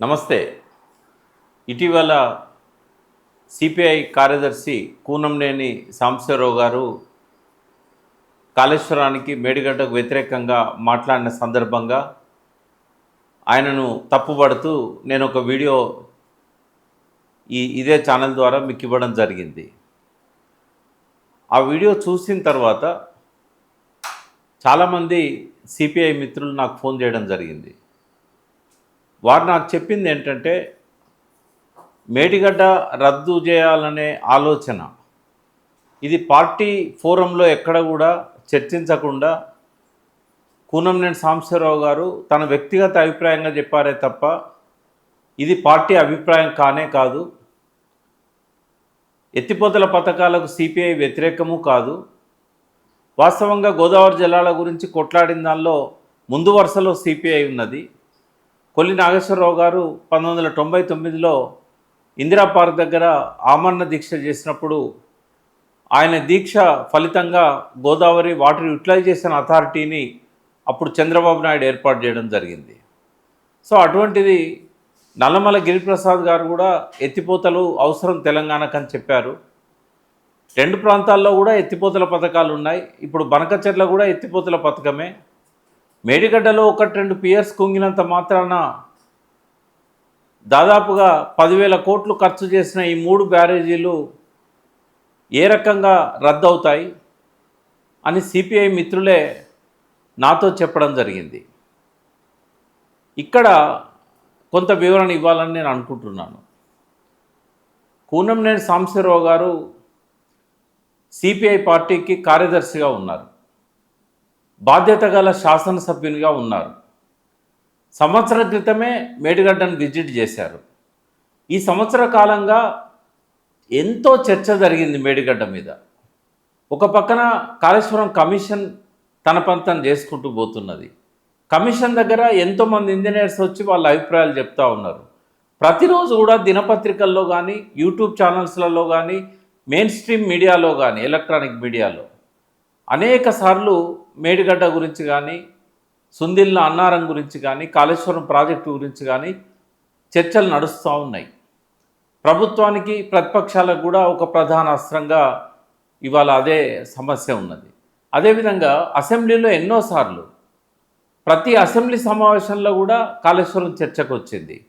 నమస్తే. ఇటీవల సిపిఐ కార్యదర్శి కూనంనేని సాంబశివరావు గారు కాళేశ్వరానికి మేడిగడ్డకు వ్యతిరేకంగా మాట్లాడిన సందర్భంగా ఆయనను తప్పుపడుతూ నేను ఒక వీడియో ఈ ఇదే ఛానల్ ద్వారా మీకు ఇవ్వడం జరిగింది. ఆ వీడియో చూసిన తర్వాత చాలామంది సిపిఐ మిత్రులు నాకు ఫోన్ చేయడం జరిగింది. వారు నాకు చెప్పింది ఏంటంటే మేడిగడ్డ రద్దు చేయాలనే ఆలోచన. ఇది పార్టీ ఫోరంలో ఎక్కడ కూడా చర్చించకుండా కూనంనేని సాంబశివరావు గారు తన వ్యక్తిగత అభిప్రాయంగా చెప్పారే తప్ప ఇది పార్టీ అభిప్రాయం కానే కాదు. ఎత్తిపోతల పథకాలకు సిపిఐ వ్యతిరేకము కాదు. వాస్తవంగా గోదావరి జిల్లాల గురించి కొట్లాడిన దానిలో ముందు వరుసలో సిపిఐ ఉన్నది. కొల్లి నాగేశ్వరరావు గారు పంతొమ్మిది వందల తొంభై తొమ్మిదిలో ఇందిరా పార్క్ దగ్గర ఆమరణ దీక్ష చేసినప్పుడు ఆయన దీక్ష ఫలితంగా గోదావరి వాటర్ యూటిలైజేషన్ అథారిటీని అప్పుడు చంద్రబాబు నాయుడు ఏర్పాటు చేయడం జరిగింది. సో అటువంటిది నల్లమల గిరిప్రసాద్ గారు కూడా ఎత్తిపోతలు అవసరం తెలంగాణకని చెప్పారు. రెండు ప్రాంతాల్లో కూడా ఎత్తిపోతల పథకాలు ఉన్నాయి. ఇప్పుడు బనకచెర్ల కూడా ఎత్తిపోతల పథకమే. మేడిగడ్డలో ఒకటి రెండు పియర్స్ కుంగినంత మాత్రాన దాదాపుగా పదివేల కోట్లు ఖర్చు చేసిన ఈ మూడు బ్యారేజీలు ఏ రకంగా రద్దవుతాయి అని సిపిఐ మిత్రులే నాతో చెప్పడం జరిగింది. ఇక్కడ కొంత వివరణ ఇవ్వాలని నేను అనుకుంటున్నాను. కూనంనేని సాంశీరావు గారు సిపిఐ పార్టీకి కార్యదర్శిగా ఉన్నారు. బాధ్యత గల శాసనసభ్యునిగా ఉన్నారు. సంవత్సర క్రితమే మేడిగడ్డను విజిట్ చేశారు. ఈ సంవత్సర కాలంగా ఎంతో చర్చ జరిగింది మేడిగడ్డ మీద. ఒక పక్కన కాళేశ్వరం కమిషన్ తన పంతం చేసుకుంటూ పోతున్నది. కమిషన్ దగ్గర ఎంతోమంది ఇంజనీర్స్ వచ్చి వాళ్ళ అభిప్రాయాలు చెప్తా ఉన్నారు. ప్రతిరోజు కూడా దినపత్రికల్లో కానీ యూట్యూబ్ ఛానల్స్లలో కానీ మెయిన్ స్ట్రీమ్ మీడియాలో కానీ ఎలక్ట్రానిక్ మీడియాలో అనేక సార్లు మేడిగడ్డ గురించి కానీ సుందిల్న అన్నారం గురించి కానీ కాళేశ్వరం ప్రాజెక్టు గురించి కానీ చర్చలు నడుస్తూ ఉన్నాయి. ప్రభుత్వానికి ప్రతిపక్షాలకు కూడా ఒక ప్రధాన అస్త్రంగా ఇవాళ అదే సమస్య ఉన్నది. అదేవిధంగా అసెంబ్లీలో ఎన్నోసార్లు ప్రతి అసెంబ్లీ సమావేశంలో కూడా కాళేశ్వరం చర్చకు వచ్చింది.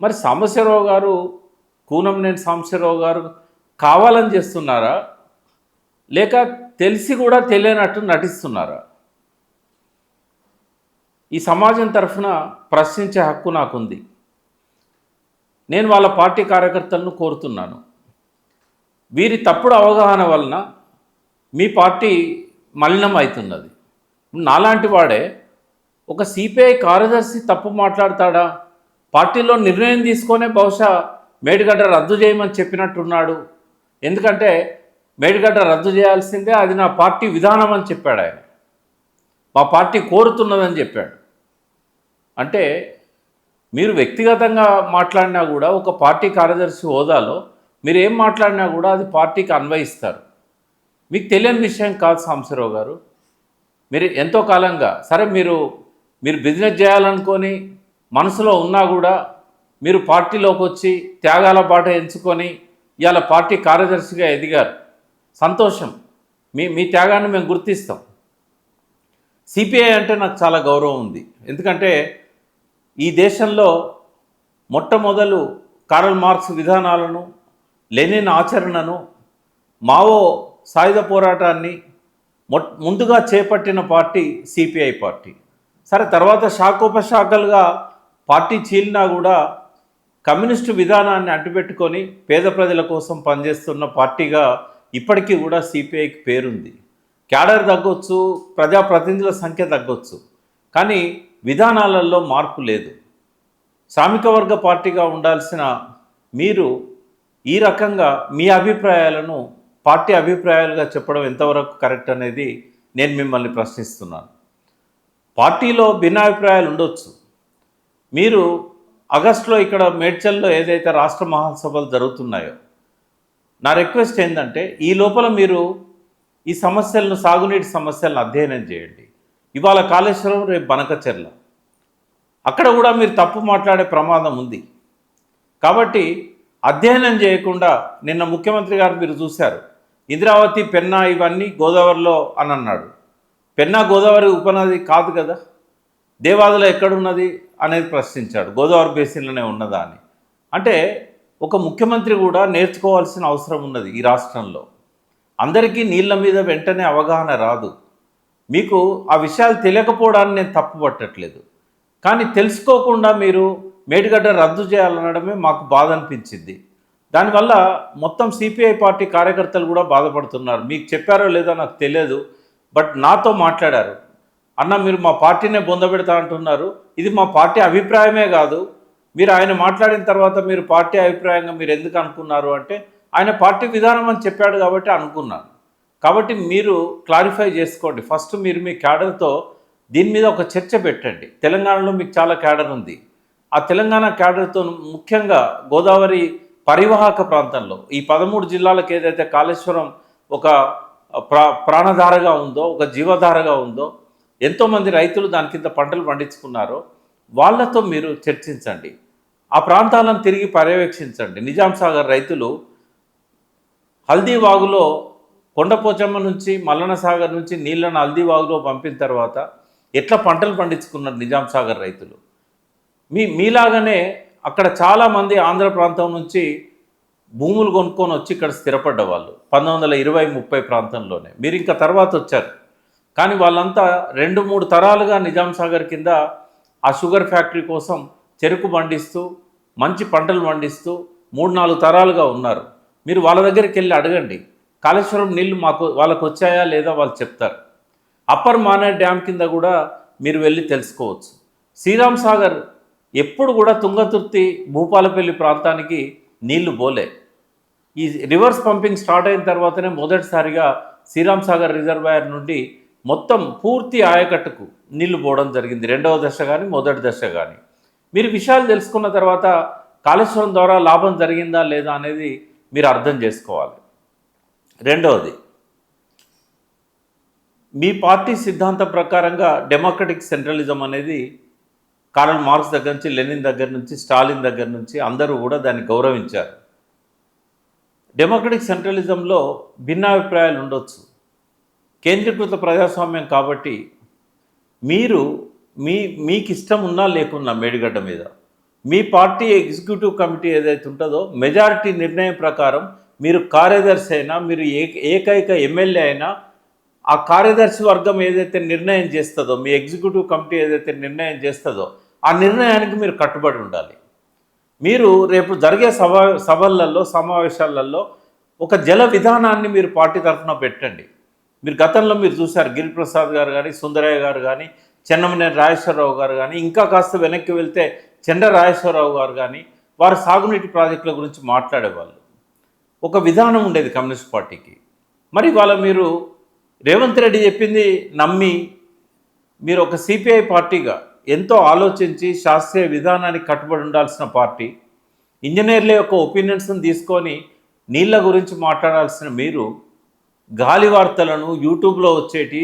మరి సాంబశివరావు గారు కూనంనేని సాంబశివరావు గారు కావాలని చేస్తున్నారా? లేక తెలిసి కూడా తెలియనట్టు నటిస్తున్నారా. ఈ సమాజం తరఫున ప్రశ్నించే హక్కు నాకుంది. నేను వాళ్ళ పార్టీ కార్యకర్తలను కోరుతున్నాను. వీరి తప్పుడు అవగాహన వలన మీ పార్టీ మలినం అవుతున్నది నాలాంటి వాడే ఒక సిపిఐ కార్యదర్శి తప్పు మాట్లాడతాడా? పార్టీలో నిర్ణయం తీసుకొనే బహుశా మేడిగడ్డ రద్దు చేయమని చెప్పినట్టున్నాడు. ఎందుకంటే మేడిగడ్డ రద్దు చేయాల్సిందే అది నా పార్టీ విధానం అని చెప్పాడు ఆయన. మా పార్టీ కోరుతున్నదని చెప్పాడు. అంటే మీరు వ్యక్తిగతంగా మాట్లాడినా కూడా ఒక పార్టీ కార్యదర్శి హోదాలో మీరు ఏం మాట్లాడినా కూడా అది పార్టీకి అన్వయిస్తారు. మీకు తెలియని విషయం కాదు సాంబశివరావు గారు. మీరు ఎంతో కాలంగా సరే మీరు మీరు బిజినెస్ చేయాలనుకొని మనసులో ఉన్నా కూడా మీరు పార్టీలోకి వచ్చి త్యాగాల బాట ఎంచుకొని ఇవాళ పార్టీ కార్యదర్శిగా ఎదిగారు. సంతోషం. మీ మీ త్యాగాన్ని మేము గుర్తిస్తాం. సిపిఐ అంటే నాకు చాలా గౌరవం ఉంది. ఎందుకంటే ఈ దేశంలో మొట్టమొదలు కారల్ మార్క్స్ విధానాలను లెనిన్ ఆచరణను మావో సాయుధ పోరాటాన్ని మొట్ ముందుగా చేపట్టిన పార్టీ సిపిఐ పార్టీ. సరే తర్వాత శాఖోపశాఖలుగా పార్టీ చీలినా కూడా కమ్యూనిస్టు విధానాన్ని అంటిపెట్టుకొని పేద ప్రజల కోసం పనిచేస్తున్న పార్టీగా ఇప్పటికీ కూడా సిపిఐకి పేరుంది. క్యాడర్ తగ్గొచ్చు ప్రజాప్రతినిధుల సంఖ్య తగ్గొచ్చు. కానీ విధానాలలో మార్పు లేదు. శ్రామిక వర్గ పార్టీగా ఉండాల్సిన మీరు ఈ రకంగా మీ అభిప్రాయాలను పార్టీ అభిప్రాయాలుగా చెప్పడం ఎంతవరకు కరెక్ట్ అనేది నేను మిమ్మల్ని ప్రశ్నిస్తున్నాను. పార్టీలో భిన్నాభిప్రాయాలు ఉండొచ్చు. మీరు ఆగస్టులో ఇక్కడ మేడ్చల్లో ఏదైతే రాష్ట్ర మహాసభలు జరుగుతున్నాయో నా రిక్వెస్ట్ ఏంటంటే ఈ లోపల మీరు ఈ సమస్యలను సాగునీటి సమస్యలను అధ్యయనం చేయండి. ఇవాళ కాళేశ్వరం రేపు బనకచెర్ల. అక్కడ కూడా మీరు తప్పు మాట్లాడే ప్రమాదం ఉంది. కాబట్టి అధ్యయనం చేయకుండా నిన్న ముఖ్యమంత్రి గారు మీరు చూశారు. ఇంద్రావతి పెన్నా ఇవన్నీ గోదావరిలో అని అన్నాడు. పెన్నా గోదావరి ఉపనది కాదు కదా? దేవాదుల ఎక్కడున్నది అనేది ప్రశ్నించాడు. గోదావరి బేసిన్లోనే ఉన్నదా అని. అంటే ఒక ముఖ్యమంత్రి కూడా నేర్చుకోవాల్సిన అవసరం ఉన్నది ఈ రాష్ట్రంలో. అందరికీ నీళ్ళ మీద వెంటనే అవగాహన రాదు. మీకు ఆ విషయాలు తెలియకపోవడాన్ని నేను తప్పు పట్టట్లేదు కానీ తెలుసుకోకుండా మీరు మేడిగడ్డ రద్దు చేయాలనడమే మాకు బాధ అనిపించింది దానివల్ల మొత్తం సిపిఐ పార్టీ కార్యకర్తలు కూడా బాధపడుతున్నారు. మీకు చెప్పారో లేదో నాకు తెలియదు బట్ నాతో మాట్లాడారు. అన్న మీరు మా పార్టీనే బొందబెడతా అంటున్నారు. ఇది మా పార్టీ అభిప్రాయమే కాదు. మీరు ఆయన మాట్లాడిన తర్వాత మీరు పార్టీ అభిప్రాయంగా మీరు ఎందుకు అనుకున్నారు అంటే ఆయన పార్టీ విధానం అని చెప్పాడు కాబట్టి అనుకున్నాను కాబట్టి మీరు క్లారిఫై చేసుకోండి. ఫస్ట్ మీరు మీ క్యాడర్తో దీని మీద ఒక చర్చ పెట్టండి. తెలంగాణలో మీకు చాలా క్యాడర్ ఉంది. ఆ తెలంగాణ క్యాడర్తో ముఖ్యంగా గోదావరి పరివాహక ప్రాంతంలో ఈ పదమూడు జిల్లాలకు ఏదైతే కాళేశ్వరం ఒక ప్రా ప్రాణధారగా ఉందో ఒక జీవధారగా ఉందో ఎంతోమంది రైతులు దాని కింద పంటలు పండించుకున్నారో వాళ్ళతో మీరు చర్చించండి. ఆ ప్రాంతాలను తిరిగి పర్యవేక్షించండి. నిజాం సాగర్ రైతులు హల్దీవాగులో కొండపోచమ్మ నుంచి మల్లన సాగర్ నుంచి నీళ్ళను హల్దీవాగులో పంపిన తర్వాత ఎట్లా పంటలు పండించుకున్నారు నిజాం సాగర్ రైతులు? మీ మీలాగానే అక్కడ చాలామంది ఆంధ్ర ప్రాంతం నుంచి భూములు కొనుక్కొని వచ్చి ఇక్కడ స్థిరపడ్డ వాళ్ళు పంతొమ్మిది వందల ఇరవై ముప్పై ప్రాంతంలోనే. మీరు ఇంకా తర్వాత వచ్చారు. కానీ వాళ్ళంతా రెండు మూడు తరాలుగా నిజాం సాగర్ కింద ఆ షుగర్ ఫ్యాక్టరీ కోసం చెరుకు పండిస్తూ మంచి పంటలు పండిస్తూ మూడు నాలుగు తరాలుగా ఉన్నారు. మీరు వాళ్ళ దగ్గరికి వెళ్ళి అడగండి. కాళేశ్వరం నీళ్ళు మాకు వాళ్ళకు వచ్చాయా లేదా వాళ్ళు చెప్తారు. అప్పర్ మానే డ్యామ్ కింద కూడా మీరు వెళ్ళి తెలుసుకోవచ్చు. శ్రీరామ్ సాగర్ ఎప్పుడు కూడా తుంగతుర్తి భూపాలపల్లి ప్రాంతానికి నీళ్ళు పోలే. ఈ రివర్స్ పంపింగ్ స్టార్ట్ అయిన తర్వాతనే మొదటిసారిగా శ్రీరామ్ సాగర్ రిజర్వాయర్ నుండి మొత్తం పూర్తి ఆయకట్టుకు నీళ్ళు పోవడం జరిగింది. రెండవ దశ కానీ మొదటి దశ కానీ మీరు విషయాలు తెలుసుకున్న తర్వాత కాళేశ్వరం ద్వారా లాభం జరిగిందా లేదా అనేది మీరు అర్థం చేసుకోవాలి. రెండవది మీ పార్టీ సిద్ధాంతం ప్రకారంగా డెమోక్రటిక్ సెంట్రలిజం అనేది కార్ల్ మార్క్స్ దగ్గర నుంచి లెనిన్ దగ్గర నుంచి స్టాలిన్ దగ్గర నుంచి అందరూ కూడా దాన్ని గౌరవించారు. డెమోక్రటిక్ సెంట్రలిజంలో భిన్నాభిప్రాయాలు ఉండొచ్చు. కేంద్రీకృత ప్రజాస్వామ్యం కాబట్టి మీరు మీ మీకు ఇష్టం ఉన్నా లేకున్నా మేడిగడ్డ మీద. మీ పార్టీ ఎగ్జిక్యూటివ్ కమిటీ ఏదైతే ఉంటుందో మెజారిటీ నిర్ణయం ప్రకారం మీరు కార్యదర్శి అయినా మీరు ఏ ఏకైక ఎమ్మెల్యే అయినా ఆ కార్యదర్శి వర్గం ఏదైతే నిర్ణయం చేస్తుందో మీ ఎగ్జిక్యూటివ్ కమిటీ ఏదైతే నిర్ణయం చేస్తుందో ఆ నిర్ణయానికి మీరు కట్టుబడి ఉండాలి. మీరు రేపు జరిగే సభ సభలలో సమావేశాలలో ఒక జల విధానాన్ని మీరు పార్టీ తరఫున పెట్టండి. మీరు గతంలో మీరు చూశారు గిరిప్రసాద్ గారు కానీ సుందరయ్య గారు కానీ చెన్నమనేని రాజేశ్వరరావు గారు కానీ ఇంకా కాస్త వెనక్కి వెళ్తే చెండ రాజేశ్వరరావు గారు కానీ వారు సాగునీటి ప్రాజెక్టుల గురించి మాట్లాడేవాళ్ళు. ఒక విధానం ఉండేది కమ్యూనిస్ట్ పార్టీకి. మరి వాళ్ళ మీరు రేవంత్ రెడ్డి చెప్పింది నమ్మి మీరు ఒక సిపిఐ పార్టీగా ఎంతో ఆలోచించి శాస్త్రీయ విధానానికి కట్టుబడి ఉండాల్సిన పార్టీ ఇంజనీర్ల యొక్క ఒపీనియన్స్ని తీసుకొని నీళ్ళ గురించి మాట్లాడాల్సిన మీరు గాలి వార్తలను యూట్యూబ్లో వచ్చేటి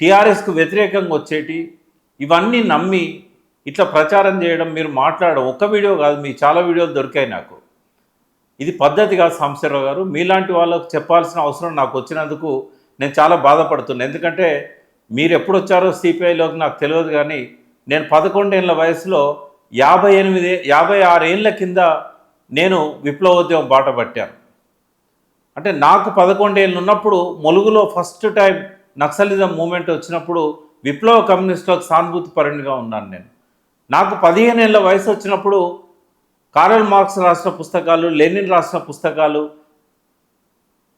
టీఆర్ఎస్కు వ్యతిరేకంగా వచ్చేటి ఇవన్నీ నమ్మి ఇట్లా ప్రచారం చేయడం మీరు మాట్లాడడం ఒక్క వీడియో కాదు మీ చాలా వీడియోలు దొరికాయి నాకు. ఇది పద్ధతి కాదు సాంబశివరావు గారు. మీలాంటి వాళ్ళకు చెప్పాల్సిన అవసరం నాకు వచ్చినందుకు నేను చాలా బాధపడుతున్నాను ఎందుకంటే మీరు ఎప్పుడు వచ్చారో సిపిఐలోకి నాకు తెలియదు కానీ నేను పదకొండేళ్ళ వయసులో యాభై ఎనిమిది యాభై ఆరు ఏళ్ళ కింద నేను విప్లవోద్యమం బాట పట్టాను. అంటే నాకు పదకొండేళ్ళు ఉన్నప్పుడు ములుగులో ఫస్ట్ టైం నక్సలిజం మూమెంట్ వచ్చినప్పుడు విప్లవ కమ్యూనిస్టులకు సానుభూతి పరునిగా ఉన్నాను నేను. నాకు పదిహేను ఏళ్ళ వయసు వచ్చినప్పుడు కారల్ మార్క్స్ రాసిన పుస్తకాలు లెనిన్ రాసిన పుస్తకాలు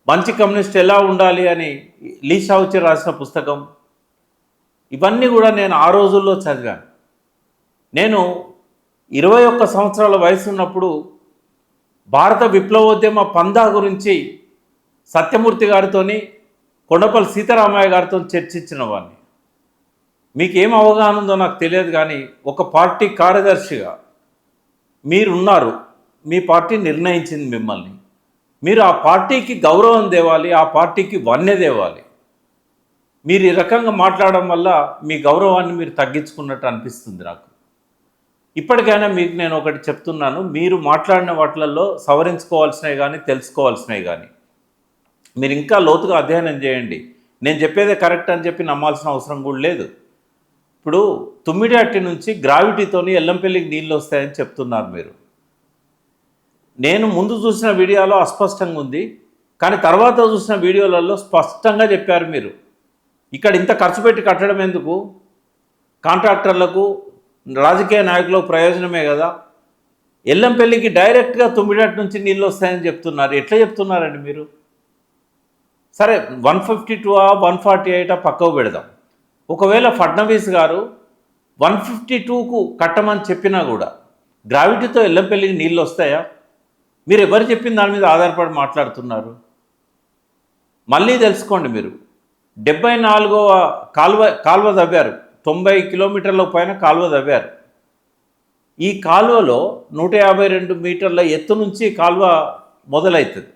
మంచి కమ్యూనిస్ట్ ఎలా ఉండాలి అని లీ షావుచి రాసిన పుస్తకం ఇవన్నీ కూడా నేను ఆ రోజుల్లో చదివాను. నేను ఇరవై ఒక్క సంవత్సరాల వయసు ఉన్నప్పుడు భారత విప్లవోద్యమ పందా గురించి సత్యమూర్తి గారితోని కొండపల్లి సీతారామయ్య గారితో చర్చించిన వాడిని మీకు అవగాహన ఉందో నాకు తెలియదు కానీ ఒక పార్టీ కార్యదర్శిగా మీరున్నారు. మీ పార్టీ నిర్ణయించింది మిమ్మల్ని. మీరు ఆ పార్టీకి గౌరవం దేవాలి ఆ పార్టీకి వన్య తేవాలి. మీరు ఈ రకంగా మాట్లాడడం వల్ల మీ గౌరవాన్ని మీరు తగ్గించుకున్నట్టు అనిపిస్తుంది నాకు. ఇప్పటికైనా మీకు నేను ఒకటి చెప్తున్నాను. మీరు మాట్లాడిన వాటిలలో సవరించుకోవాల్సినవి కానీ తెలుసుకోవాల్సినవి కానీ మీరు ఇంకా లోతుగా అధ్యయనం చేయండి. నేను చెప్పేదే కరెక్ట్ అని చెప్పి నమ్మాల్సిన అవసరం కూడా లేదు. ఇప్పుడు తుమ్మిడిహట్టి నుంచి గ్రావిటీతోని ఎల్లంపల్లికి నీళ్ళు వస్తాయని చెప్తున్నారు మీరు. నేను ముందు చూసిన వీడియోలో అస్పష్టంగా ఉంది. కానీ తర్వాత చూసిన వీడియోలలో స్పష్టంగా చెప్పారు మీరు. ఇక్కడ ఇంత ఖర్చు పెట్టి కట్టడం ఎందుకు? కాంట్రాక్టర్లకు రాజకీయ నాయకులకు ప్రయోజనమే కదా. ఎల్లంపల్లికి డైరెక్ట్గా తుమ్మిడట్ నుంచి నీళ్ళు వస్తాయని చెప్తున్నారు. ఎట్లా చెప్తున్నారండి మీరు? సరే one fifty two one forty eight పక్కకు పెడదాం. ఒకవేళ ఫడ్నవీస్ గారు వన్ ఫిఫ్టీ టూకు కట్టమని చెప్పినా కూడా గ్రావిటీతో ఎల్లంపల్లికి నీళ్ళు వస్తాయా? మీరు ఎవరు చెప్పిన దాని మీద ఆధారపడి మాట్లాడుతున్నారు? మళ్ళీ తెలుసుకోండి మీరు. డెబ్బై నాలుగవ కాలువ కాలువ తవ్వారు తొంభై కిలోమీటర్ల పైన కాలువ తవ్వారు ఈ కాలువలో నూట యాభై రెండు మీటర్ల ఎత్తు నుంచి కాలువ మొదలవుతుంది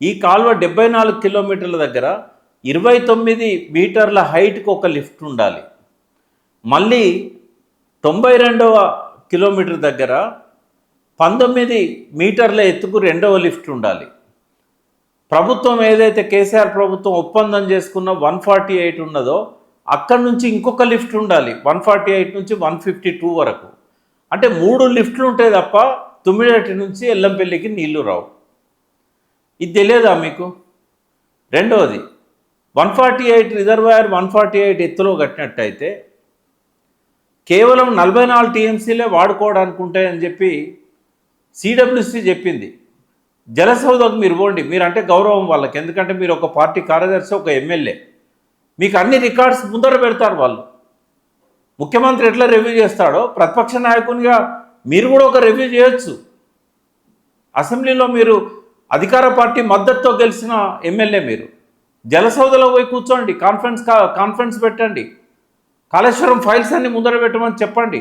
ఈ కాలువ డెబ్బై నాలుగు కిలోమీటర్ల దగ్గర ఇరవై తొమ్మిది మీటర్ల హైట్కి ఒక లిఫ్ట్ ఉండాలి. మళ్ళీ తొంభై రెండవ కిలోమీటర్ దగ్గర పంతొమ్మిది మీటర్ల ఎత్తుకు రెండవ లిఫ్ట్ ఉండాలి. ప్రభుత్వం ఏదైతే కేసీఆర్ ప్రభుత్వం ఒప్పందం చేసుకున్న వన్ ఫార్టీ ఎయిట్ ఉన్నదో అక్కడి నుంచి ఇంకొక లిఫ్ట్ ఉండాలి వన్ ఫార్టీ ఎయిట్ నుంచి వన్ ఫిఫ్టీ టూ వరకు. అంటే మూడు లిఫ్ట్లు ఉంటాయి తప్ప తుమ్మిడటి నుంచి ఎల్లంపల్లికి నీళ్ళు రావు. ఇది తెలియదా మీకు? రెండవది one forty eight reservoir one forty eight ఎత్తులో కట్టినట్టయితే కేవలం నలభై నాలుగు టీఎంసీలే వాడుకోవడానికి ఉంటాయని చెప్పి సిడబ్ల్యూసి చెప్పింది. జలసౌదకు మీరు పోండి. మీరంటే గౌరవం వాళ్ళకి. ఎందుకంటే మీరు ఒక పార్టీ కార్యదర్శి ఒక ఎమ్మెల్యే. మీకు అన్ని రికార్డ్స్ ముందర పెడతారు వాళ్ళు. ముఖ్యమంత్రి ఎట్లా రివ్యూ చేస్తాడో ప్రతిపక్ష నాయకునిగా మీరు కూడా ఒక రివ్యూ చేయొచ్చు. అసెంబ్లీలో మీరు అధికార పార్టీ మద్దతుతో గెలిచిన ఎమ్మెల్యే మీరు. జలసౌదలో పోయి కూర్చోండి కాన్ఫరెన్స్ కా కాన్ఫరెన్స్ పెట్టండి. కాళేశ్వరం ఫైల్స్ అన్ని ముందర పెట్టమని చెప్పండి.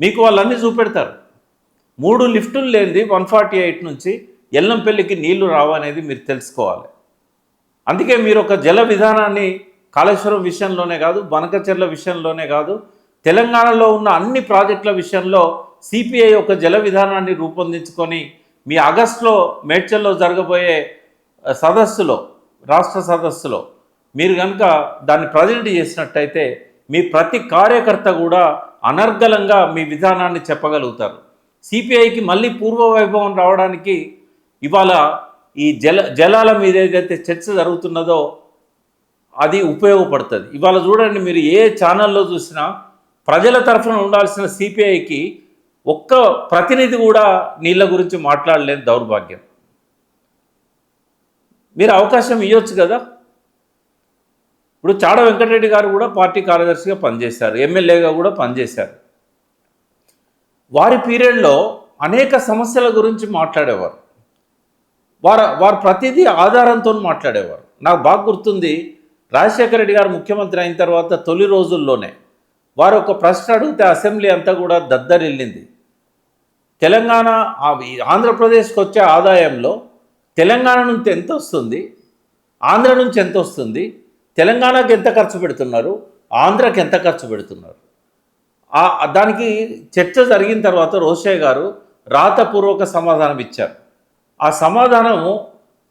మీకు వాళ్ళన్నీ చూపెడతారు. మూడు లిఫ్టులు లేనిది వన్ ఫార్టీ ఎయిట్ నుంచి ఎల్లంపల్లికి నీళ్ళు రావనేది మీరు తెలుసుకోవాలి. అందుకే మీరు ఒక జల విధానాన్ని కాళేశ్వరం విషయంలోనే కాదు బనకచెర్ల విషయంలోనే కాదు తెలంగాణలో ఉన్న అన్ని ప్రాజెక్టుల విషయంలో సిపిఐ ఒక జల విధానాన్ని రూపొందించుకొని మీ ఆగస్టులో మేడ్చల్లో జరగబోయే సదస్సులో రాష్ట్ర సదస్సులో మీరు కనుక దాన్ని ప్రజెంట్ చేసినట్టయితే మీ ప్రతి కార్యకర్త కూడా అనర్గళంగా మీ విధానాన్ని చెప్పగలుగుతారు. సిపిఐకి మళ్ళీ పూర్వ వైభవం రావడానికి ఇవాళ ఈ జల జలాల మీద ఏదైతే చర్చ జరుగుతున్నదో అది ఉపయోగపడుతుంది. ఇవాళ చూడండి మీరు ఏ ఛానల్లో చూసినా ప్రజల తరఫున ఉండాల్సిన సిపిఐకి ఒక్క ప్రతినిధి కూడా నీళ్ళ గురించి మాట్లాడలేని దౌర్భాగ్యం. మీరు అవకాశం ఇవ్వచ్చు కదా? ఇప్పుడు చాడ వెంకటరెడ్డి గారు కూడా పార్టీ కార్యదర్శిగా పనిచేశారు ఎమ్మెల్యేగా కూడా పనిచేశారు. వారి పీరియడ్లో అనేక సమస్యల గురించి మాట్లాడేవారు. వారు వారు ప్రతిదీ ఆధారంతో మాట్లాడేవారు. నాకు బాగా గుర్తుంది రాజశేఖర రెడ్డి గారు ముఖ్యమంత్రి అయిన తర్వాత తొలి రోజుల్లోనే వారు ఒక ప్రశ్న అడిగితే అసెంబ్లీ అంతా కూడా దద్దరిల్లింది. తెలంగాణ ఆంధ్రప్రదేశ్కి వచ్చే ఆదాయంలో తెలంగాణ నుంచి ఎంత వస్తుంది ఆంధ్ర నుంచి ఎంత వస్తుంది తెలంగాణకు ఎంత ఖర్చు పెడుతున్నారు? ఆంధ్రకి ఎంత ఖర్చు పెడుతున్నారు? దానికి చర్చ జరిగిన తర్వాత రోషయ్య గారు రాతపూర్వక సమాధానం ఇచ్చారు. ఆ సమాధానము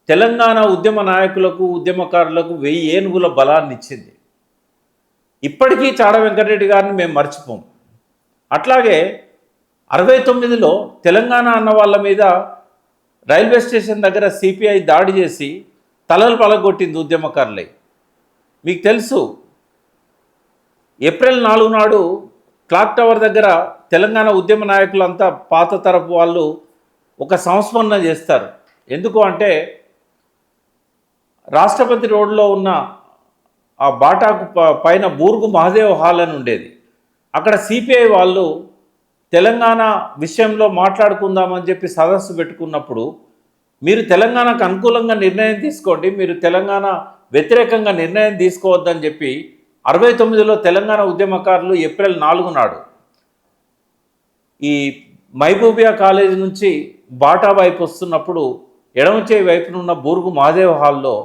తెలంగాణ ఉద్యమ నాయకులకు ఉద్యమకారులకు వెయ్యి ఏనుగుల బలాన్ని ఇచ్చింది. ఇప్పటికీ చాడ వెంకటరెడ్డి గారిని మేము మర్చిపోం అట్లాగే అరవై తొమ్మిదిలో తెలంగాణ అన్న వాళ్ళ మీద రైల్వే స్టేషన్ దగ్గర సిపిఐ దాడి చేసి తలలు పలగొట్టింది ఉద్యమకారులై. మీకు తెలుసు ఏప్రిల్ నాలుగు నాడు క్లాక్ టవర్ దగ్గర తెలంగాణ ఉద్యమ నాయకులంతా పాత తరపు వాళ్ళు ఒక సంస్మరణ చేస్తారు. ఎందుకు అంటే రాష్ట్రపతి రోడ్లో ఉన్న ఆ బాటాకు ప- పైన బూర్గు మహాదేవ్ హాల్ అని ఉండేది. అక్కడ సిపిఐ వాళ్ళు తెలంగాణ విషయంలో మాట్లాడుకుందామని చెప్పి సదస్సు పెట్టుకున్నప్పుడు మీరు తెలంగాణకు అనుకూలంగా నిర్ణయం తీసుకోండి మీరు తెలంగాణ వ్యతిరేకంగా నిర్ణయం తీసుకోవద్దని చెప్పి అరవై తొమ్మిదిలో తెలంగాణ ఉద్యమకారులు ఏప్రిల్ నాలుగు నాడు ఈ మైబూబియా కాలేజీ నుంచి బాటా వైపు వస్తున్నప్పుడు ఎడమచే వైపున ఉన్న బూర్గు మహాదేవ్ హాల్లో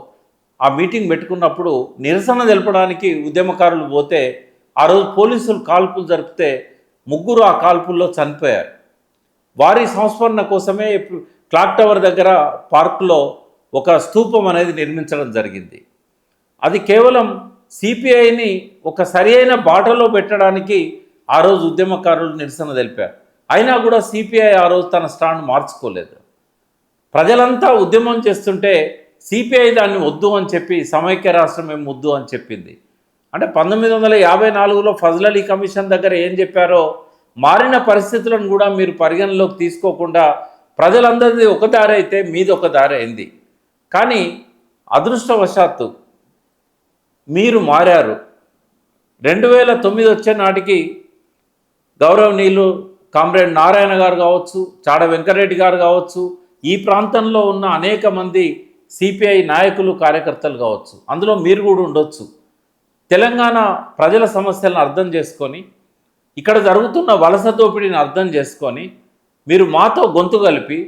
ఆ మీటింగ్ పెట్టుకున్నప్పుడు నిరసన తెలపడానికి ఉద్యమకారులు పోతే ఆ రోజు పోలీసులు కాల్పులు జరిపితే ముగ్గురు ఆ కాల్పుల్లో చనిపోయారు. వారి సంస్మరణ కోసమే క్లాక్ టవర్ దగ్గర పార్కులో ఒక స్తూపం అనేది నిర్మించడం జరిగింది. అది కేవలం సిపిఐని ఒక సరియైన బాటలో పెట్టడానికి ఆ రోజు ఉద్యమకారులు నిరసన తెలిపారు. అయినా కూడా సిపిఐ ఆ రోజు తన స్టాండ్ మార్చుకోలేదు. ప్రజలంతా ఉద్యమం చేస్తుంటే సిపిఐ దాన్ని వద్దు అని చెప్పి సమైక్య రాష్ట్రం ఏం వద్దు అని చెప్పింది. అంటే పంతొమ్మిది వందల యాభై నాలుగులో ఫజల్ అలీ కమిషన్ దగ్గర ఏం చెప్పారో మారిన పరిస్థితులను కూడా మీరు పరిగణలోకి తీసుకోకుండా ప్రజలందరిది ఒక దారి అయితే మీది ఒక దారి అయింది. కానీ అదృష్టవశాత్తు మీరు మారారు. రెండు వేల తొమ్మిది వచ్చే నాటికి గౌరవనీయులు కామ్రేడ్ నారాయణ గారు కావచ్చు చాడ వెంకరెడ్డి గారు కావచ్చు ఈ ప్రాంతంలో ఉన్న అనేక మంది సిపిఐ నాయకులు కార్యకర్తలు కావచ్చు. అందులో మీరు కూడా ఉండొచ్చు. తెలంగాణ ప్రజల సమస్యలను అర్థం చేసుకొని ఇక్కడ జరుగుతున్న వలస దోపిడీని అర్థం చేసుకొని మీరు మాతో గొంతు కలిపి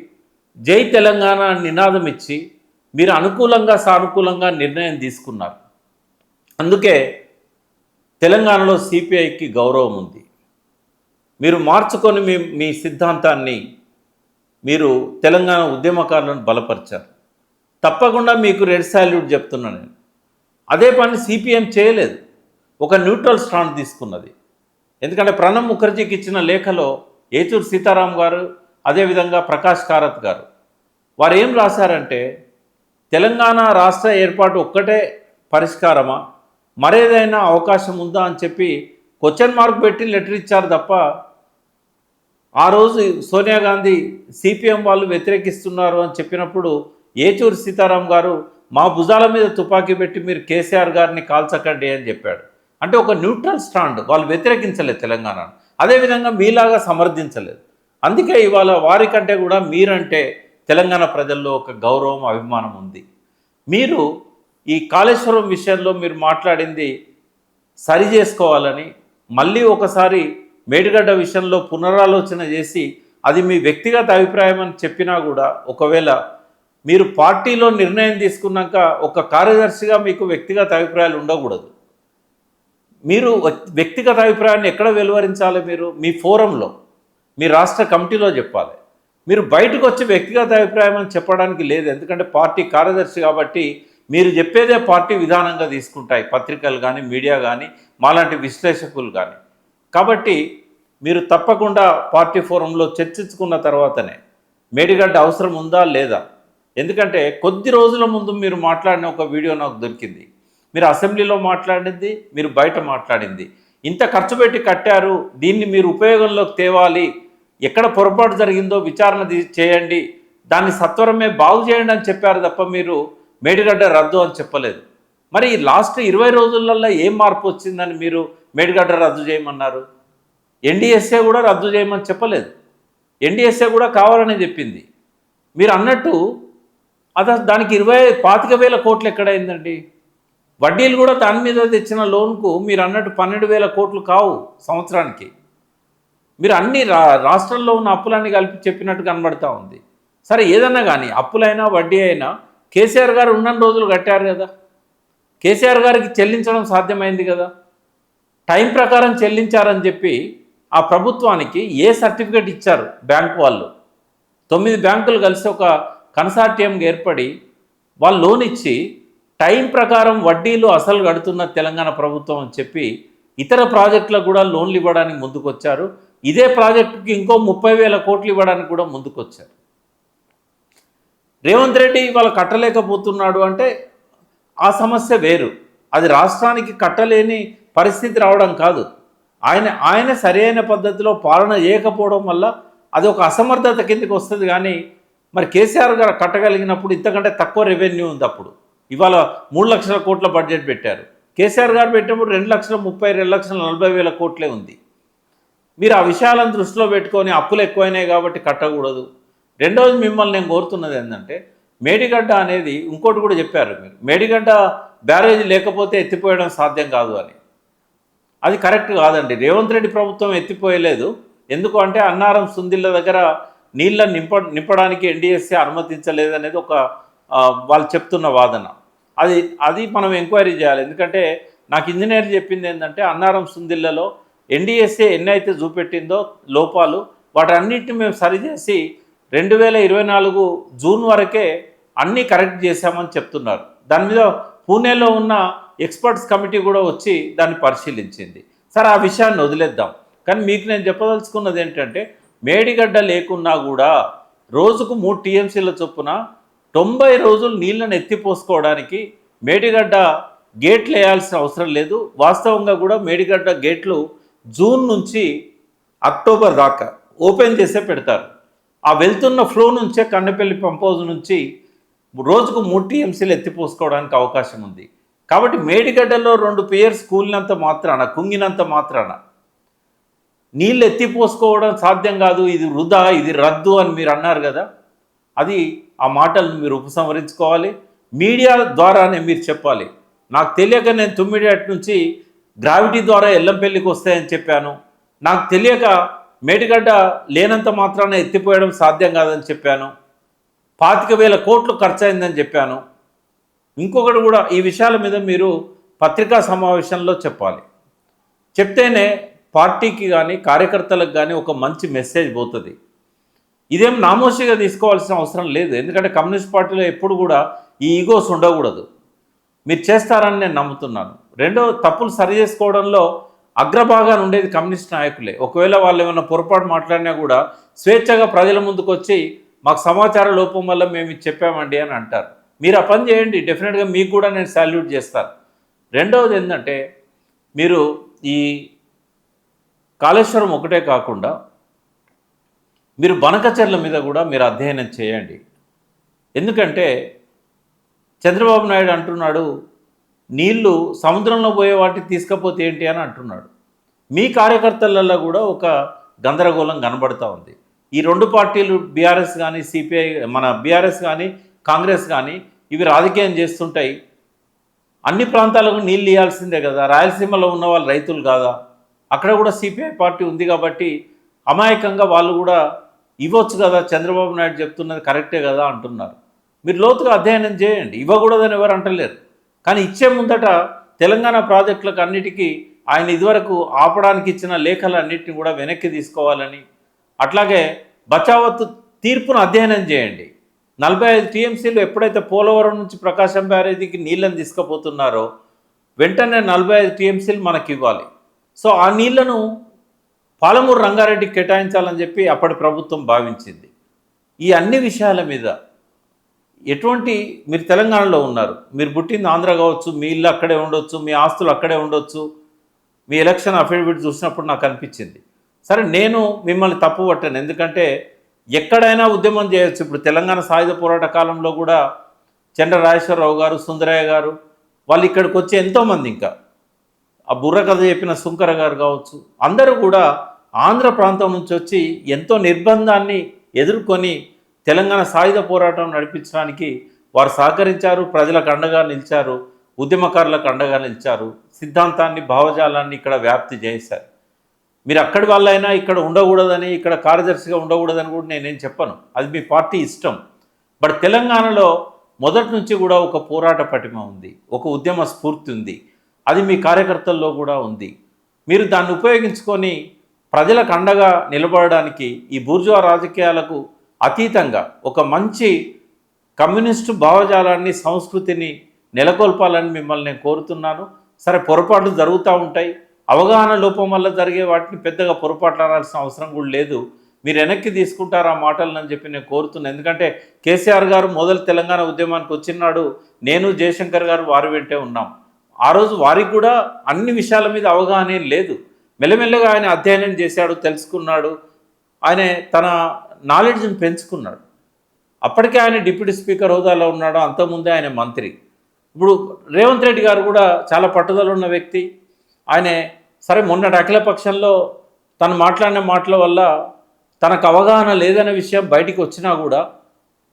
జై తెలంగాణ నినాదం ఇచ్చి మీరు అనుకూలంగా సానుకూలంగా నిర్ణయం తీసుకున్నారు. అందుకే తెలంగాణలో సిపిఐకి గౌరవం ఉంది. మీరు మార్చుకొని మీ మీ సిద్ధాంతాన్ని మీరు తెలంగాణ ఉద్యమకారులను బలపరిచారు. తప్పకుండా మీకు రెడ్ సాల్యూట్ చెప్తున్నాను నేను. అదే పని సిపిఎం చేయలేదు. ఒక న్యూట్రల్ స్టాండ్ తీసుకున్నది. ఎందుకంటే ప్రణబ్ ముఖర్జీకి ఇచ్చిన లేఖలో ఏచూరు సీతారాం గారు అదేవిధంగా ప్రకాష్ కారత్ గారు వారు ఏం రాశారంటే తెలంగాణ రాష్ట్ర ఏర్పాటు ఒక్కటే పరిష్కారమా? మరేదైనా అవకాశం ఉందా అని చెప్పి క్వశ్చన్ మార్క్ పెట్టి లెటర్ ఇచ్చారు తప్ప ఆ రోజు సోనియా గాంధీ సిపిఎం వాళ్ళు వ్యతిరేకిస్తున్నారు అని చెప్పినప్పుడు ఏచూరు సీతారాం గారు మా భుజాల మీద తుపాకీ పెట్టి మీరు కేసీఆర్ గారిని కాల్చకండి అని చెప్పాడు. అంటే ఒక న్యూట్రల్ స్టాండ్ వాళ్ళు వ్యతిరేకించలేదు తెలంగాణను. అదేవిధంగా మీలాగా సమర్థించలేదు. అందుకే ఇవాళ వారికంటే కూడా మీరంటే తెలంగాణ ప్రజల్లో ఒక గౌరవం అభిమానం ఉంది. మీరు ఈ కాళేశ్వరం విషయంలో మీరు మాట్లాడింది సరి చేసుకోవాలని మళ్ళీ ఒకసారి మేడిగడ్డ విషయంలో పునరాలోచన చేసి అది మీ వ్యక్తిగత అభిప్రాయం అని చెప్పినా కూడా ఒకవేళ మీరు పార్టీలో నిర్ణయం తీసుకున్నాక ఒక కార్యదర్శిగా మీకు వ్యక్తిగత అభిప్రాయాలు ఉండకూడదు. మీరు వ్యక్తిగత అభిప్రాయాన్ని ఎక్కడ వెలువరించాలి మీరు? మీ ఫోరంలో మీ రాష్ట్ర కమిటీలో చెప్పాలి. మీరు బయటకు వచ్చి వ్యక్తిగత అభిప్రాయం అని చెప్పడానికి లేదు. ఎందుకంటే పార్టీ కార్యదర్శి కాబట్టి మీరు చెప్పేదే పార్టీ విధానంగా తీసుకుంటాయి. పత్రికలు కానీ మీడియా కానీ మాలాంటి విశ్లేషకులు కానీ కాబట్టి మీరు తప్పకుండా పార్టీ ఫోరంలో చర్చించుకున్న తర్వాతనే మేడిగడ్డ అవసరం ఉందా లేదా? ఎందుకంటే కొద్ది రోజుల ముందు మీరు మాట్లాడిన ఒక వీడియో నాకు దొరికింది. మీరు అసెంబ్లీలో మాట్లాడింది మీరు బయట మాట్లాడింది. ఇంత ఖర్చు పెట్టి కట్టారు దీన్ని మీరు ఉపయోగంలోకి తేవాలి ఎక్కడ పొరపాటు జరిగిందో విచారణ చేయండి దాన్ని సత్వరమే బాగు చేయండి అని చెప్పారు తప్ప మీరు మేడిగడ్డ రద్దు అని చెప్పలేదు. మరి లాస్ట్ ఇరవై రోజులలో ఏం మార్పు వచ్చిందని మీరు మేడిగడ్డ రద్దు చేయమన్నారు? ఎన్డీఎస్ఏ కూడా రద్దు చేయమని చెప్పలేదు. ఎన్డీఎస్ఏ కూడా కావాలని చెప్పింది. మీరు అన్నట్టు అది దానికి ఇరవై పాతిక వేల కోట్లు ఎక్కడైందండి? వడ్డీలు కూడా దాని మీద తెచ్చిన లోన్కు మీరు అన్నట్టు పన్నెండు వేల కోట్లు కావు సంవత్సరానికి. మీరు అన్ని రా రాష్ట్రంలో ఉన్న అప్పులన్నీ కలిపి చెప్పినట్టు కనబడతా ఉంది. సరే ఏదన్నా కానీ అప్పులైనా వడ్డీ అయినా కేసీఆర్ గారు ఉన్న రోజులు కట్టారు కదా. కేసీఆర్ గారికి చెల్లించడం సాధ్యమైంది కదా. టైం ప్రకారం చెల్లించారని చెప్పి ఆ ప్రభుత్వానికి ఏ సర్టిఫికేట్ ఇచ్చారు బ్యాంకు వాళ్ళు? తొమ్మిది బ్యాంకులు కలిసి ఒక కన్సార్టియం ఏర్పడి వాళ్ళు లోన్ ఇచ్చి టైం ప్రకారం వడ్డీలు అసలు కడుతున్న తెలంగాణ ప్రభుత్వం అని చెప్పి ఇతర ప్రాజెక్టులకు కూడా లోన్లు ఇవ్వడానికి ముందుకొచ్చారు. ఇదే ప్రాజెక్టుకి ఇంకో ముప్పై వేల కోట్లు ఇవ్వడానికి కూడా ముందుకొచ్చారు. రేవంత్ రెడ్డి వాళ్ళు కట్టలేకపోతున్నాడు అంటే ఆ సమస్య వేరు. అది రాష్ట్రానికి కట్టలేని పరిస్థితి రావడం కాదు. ఆయన ఆయన సరైన పద్ధతిలో పాలన చేయకపోవడం వల్ల అది ఒక అసమర్థత కిందకి వస్తుంది కానీ మరి కేసీఆర్ గారు కట్టగలిగినప్పుడు ఇంతకంటే తక్కువ రెవెన్యూ ఉంది అప్పుడు. ఇవాళ మూడు లక్షల కోట్ల బడ్జెట్ పెట్టారు. కేసీఆర్ గారు పెట్టినప్పుడు రెండు లక్షల ముప్పై రెండు లక్షల నలభై వేల కోట్లే ఉంది. మీరు ఆ విషయాలను దృష్టిలో పెట్టుకొని అప్పులు ఎక్కువైనాయి కాబట్టి కట్టకూడదు. రెండవది మిమ్మల్ని నేను కోరుతున్నది ఏంటంటే మేడిగడ్డ అనేది ఇంకోటి కూడా చెప్పారు మీరు. మేడిగడ్డ బ్యారేజ్ లేకపోతే ఎత్తిపోయడం సాధ్యం కాదు అని. అది కరెక్ట్ కాదండి. రేవంత్ రెడ్డి ప్రభుత్వం ఎత్తిపోయలేదు. ఎందుకు అంటే అన్నారం సుందిళ్ళ దగ్గర నీళ్ళ నింప నింపడానికి ఎన్డీఎస్సీ అనుమతించలేదు అనేది ఒక వాళ్ళు చెప్తున్న వాదన. అది అది మనం ఎంక్వైరీ చేయాలి. ఎందుకంటే నాకు ఇంజనీర్ చెప్పింది ఏంటంటే అన్నారం సుందిల్లలో ఎన్డీఎస్ఏ ఎన్ని అయితే చూపెట్టిందో లోపాలు వాటన్నిటిని మేము సరిచేసి రెండు వేల ఇరవై నాలుగు జూన్ వరకే అన్నీ కరెక్ట్ చేశామని చెప్తున్నారు. దాని మీద పూణేలో ఉన్న ఎక్స్పర్ట్స్ కమిటీ కూడా వచ్చి దాన్ని పరిశీలించింది. సరే ఆ విషయాన్ని వదిలేద్దాం. కానీ మీకు నేను చెప్పదలుచుకున్నది ఏంటంటే మేడిగడ్డ లేకున్నా కూడా రోజుకు మూడు టీఎంసీల చొప్పున తొంభై రోజులు నీళ్ళను ఎత్తిపోసుకోవడానికి మేడిగడ్డ గేట్లు వేయాల్సిన అవసరం లేదు. వాస్తవంగా కూడా మేడిగడ్డ గేట్లు జూన్ నుంచి అక్టోబర్ దాకా ఓపెన్ చేసే పెడతారు. ఆ వెళ్తున్న ఫ్లో నుంచే కన్నెపల్లి పంపోజ్ నుంచి రోజుకు మూడు టీఎంసీలు ఎత్తిపోసుకోవడానికి అవకాశం ఉంది. కాబట్టి మేడిగడ్డలో రెండు పేయర్స్ కూలినంత మాత్రాన కుంగినంత మాత్రాన నీళ్ళు ఎత్తిపోసుకోవడం సాధ్యం కాదు ఇది వృధా ఇది రద్దు అని మీరు అన్నారు కదా. అది ఆ మాటలను మీరు ఉపసంహరించుకోవాలి. మీడియా ద్వారానే మీరు చెప్పాలి. నాకు తెలియక నేను తుమ్మిడియట్ నుంచి గ్రావిటీ ద్వారా ఎల్లంపల్లికి వస్తాయని చెప్పాను. నాకు తెలియక మేటిగడ్డ లేనంత మాత్రాన ఎత్తిపోయడం సాధ్యం కాదని చెప్పాను. పాతిక వేల కోట్లు ఖర్చు అయిందని చెప్పాను. ఇంకొకటి కూడా ఈ విషయాల మీద మీరు పత్రికా సమావేశంలో చెప్పాలి. చెప్తేనే పార్టీకి కానీ కార్యకర్తలకు కానీ ఒక మంచి మెసేజ్ పోతుంది. ఇదేం నామోషిగా తీసుకోవాల్సిన అవసరం లేదు. ఎందుకంటే కమ్యూనిస్ట్ పార్టీలో ఎప్పుడు కూడా ఈ ఈగోస్ ఉండకూడదు. మీరు చేస్తారని నేను నమ్ముతున్నాను. రెండో తప్పులు సరి చేసుకోవడంలో అగ్రభాగాన్ని ఉండేది కమ్యూనిస్ట్ నాయకులే. ఒకవేళ వాళ్ళు ఏమైనా పొరపాటు మాట్లాడినా కూడా స్వేచ్ఛగా ప్రజల ముందుకు వచ్చి మాకు సమాచార లోపం వల్ల మేము చెప్పామండి అని అంటారు. మీరు ఆ పని చేయండి. డెఫినెట్గా మీకు కూడా నేను సాల్యూట్ చేస్తాను. రెండవది ఏంటంటే మీరు ఈ కాళేశ్వరం ఒకటే కాకుండా మీరు బనకచర్ల మీద కూడా మీరు అధ్యయనం చేయండి. ఎందుకంటే చంద్రబాబు నాయుడు అంటున్నాడు నీళ్ళు సముద్రంలో పోయే వాటిని తీసుకపోతే ఏంటి అని అంటున్నాడు. మీ కార్యకర్తలలో కూడా ఒక గందరగోళం కనబడుతూ ఉంది. ఈ రెండు పార్టీలు బీఆర్ఎస్ కానీ సిపిఐ మన బీఆర్ఎస్ కానీ కాంగ్రెస్ కానీ ఇవి రాజకీయం చేస్తుంటాయి. అన్ని ప్రాంతాలకు నీళ్ళు ఇవ్వాల్సిందే కదా. రాయలసీమలో ఉన్న వాళ్ళు రైతులు కాదా? అక్కడ కూడా సిపిఐ పార్టీ ఉంది కాబట్టి అమాయకంగా వాళ్ళు కూడా ఇవ్వచ్చు కదా చంద్రబాబు నాయుడు చెప్తున్నది కరెక్టే కదా అంటున్నారు. మీరు లోతుగా అధ్యయనం చేయండి. ఇవ్వకూడదని ఎవరు అంటలేరు. కానీ ఇచ్చే ముందట తెలంగాణ ప్రాజెక్టులకు అన్నిటికీ ఆయన ఇదివరకు ఆపడానికి ఇచ్చిన లేఖలన్నింటినీ కూడా వెనక్కి తీసుకోవాలని అట్లాగే బచావత్ తీర్పును అధ్యయనం చేయండి. నలభై ఐదు టీఎంసీలు ఎప్పుడైతే పోలవరం నుంచి ప్రకాశం బ్యారేజీకి నీళ్ళని తీసుకుపోతున్నారో వెంటనే నలభై ఐదు టీఎంసీలు మనకి ఇవ్వాలి సో ఆ నీళ్ళను పాలమూరు రంగారెడ్డికి కేటాయించాలని చెప్పి అప్పటి ప్రభుత్వం భావించింది. ఈ అన్ని విషయాల మీద ఎటువంటి మీరు తెలంగాణలో ఉన్నారు. మీరు పుట్టింది ఆంధ్ర కావచ్చు మీ ఇల్లు అక్కడే ఉండొచ్చు మీ ఆస్తులు అక్కడే ఉండొచ్చు. మీ ఎలక్షన్ అఫిడవిట్ చూసినప్పుడు నాకు అనిపించింది. సరే నేను మిమ్మల్ని తప్పు పట్టాను. ఎందుకంటే ఎక్కడైనా ఉద్యమం చేయొచ్చు. ఇప్పుడు తెలంగాణ సాయుధ పోరాట కాలంలో కూడా చంద్ర రాజేశ్వరరావు గారు సుందరయ్య గారు వాళ్ళు ఇక్కడికి వచ్చి ఎంతోమంది ఇంకా. ఆ బుర్రకథ చెప్పిన శుంకర గారు కావచ్చు అందరూ కూడా ఆంధ్ర ప్రాంతం నుంచి వచ్చి ఎంతో నిర్బంధాన్ని ఎదుర్కొని తెలంగాణ సాయుధ పోరాటం నడిపించడానికి వారు సహకరించారు ప్రజలకు అండగా నిలిచారు ఉద్యమకారులకు అండగా నిలిచారు సిద్ధాంతాన్ని భావజాలాన్ని ఇక్కడ వ్యాప్తి చేశారు. మీరు అక్కడి వాళ్ళైనా ఇక్కడ ఉండకూడదని ఇక్కడ కార్యదర్శిగా ఉండకూడదని కూడా నేనేం చెప్పను. అది మీ పార్టీ ఇష్టం. బట్ తెలంగాణలో మొదటి నుంచి కూడా ఒక పోరాట పటిమ ఉంది ఒక ఉద్యమ స్ఫూర్తి ఉంది. అది మీ కార్యకర్తల్లో కూడా ఉంది. మీరు దాన్ని ఉపయోగించుకొని ప్రజలకు అండగా నిలబడడానికి ఈ బూర్జువా రాజకీయాలకు అతీతంగా ఒక మంచి కమ్యూనిస్టు భావజాలాన్ని సంస్కృతిని నెలకొల్పాలని మిమ్మల్ని నేను కోరుతున్నాను. సరే పొరపాట్లు జరుగుతూ ఉంటాయి. అవగాహన లోపం వల్ల జరిగే వాటిని పెద్దగా పొరపాట్లు అనాల్సిన అవసరం కూడా లేదు. మీరు వెనక్కి తీసుకుంటారు ఆ మాటలను అని చెప్పి నేను కోరుతున్నాను ఎందుకంటే కేసీఆర్ గారు మొదలు తెలంగాణ ఉద్యమానికి వచ్చినాడు నేను జయశంకర్ గారు వారి వెంటే ఉన్నాం. ఆ రోజు వారికి కూడా అన్ని విషయాల మీద అవగాహన ఏం లేదు. మెల్లమెల్లగా ఆయన అధ్యయనం చేశాడు తెలుసుకున్నాడు. ఆయన తన నాలెడ్జ్ని పెంచుకున్నాడు. అప్పటికే ఆయన డిప్యూటీ స్పీకర్ హోదాలో ఉన్నాడు. అంతకుముందే ఆయన మంత్రి. ఇప్పుడు రేవంత్ రెడ్డి గారు కూడా చాలా పట్టుదల ఉన్న వ్యక్తి. ఆయన సరే మొన్నటి అఖిలపక్షంలో తను మాట్లాడిన మాటల వల్ల తనకు అవగాహన లేదనే విషయం బయటికి వచ్చినా కూడా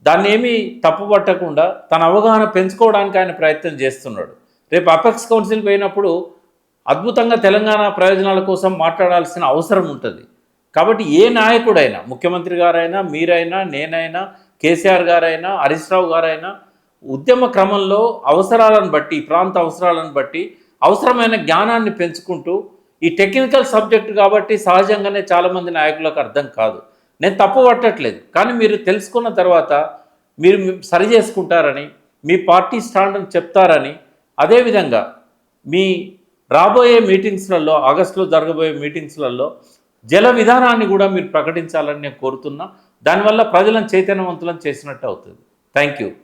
దాన్ని ఏమీ తప్పుపట్టకుండా తన అవగాహన పెంచుకోవడానికి ఆయన ప్రయత్నం చేస్తున్నాడు. రేపు అపెక్స్ కౌన్సిల్ పోయినప్పుడు అద్భుతంగా తెలంగాణ ప్రయోజనాల కోసం మాట్లాడాల్సిన అవసరం ఉంటుంది. కాబట్టి ఏ నాయకుడైనా ముఖ్యమంత్రి గారైనా మీరైనా నేనైనా కేసీఆర్ గారైనా హరీష్ రావు గారైనా ఉద్యమ క్రమంలో అవసరాలను బట్టి ప్రాంత అవసరాలను బట్టి అవసరమైన జ్ఞానాన్ని పెంచుకుంటూ ఈ టెక్నికల్ సబ్జెక్ట్ కాబట్టి సహజంగానే చాలామంది నాయకులకు అర్థం కాదు. నేను తప్పు పట్టట్లేదు. కానీ మీరు తెలుసుకున్న తర్వాత మీరు సరి చేసుకుంటారని మీ పార్టీ స్టాండ్ని చెప్తారని అదేవిధంగా మీ రాబోయే మీటింగ్స్లలో ఆగస్టులో జరగబోయే మీటింగ్స్లలో జల విధానాన్ని కూడా మీరు ప్రకటించాలని నేను కోరుతున్నా. దానివల్ల ప్రజలను చైతన్యవంతులను చేసినట్టు అవుతుంది. Thank you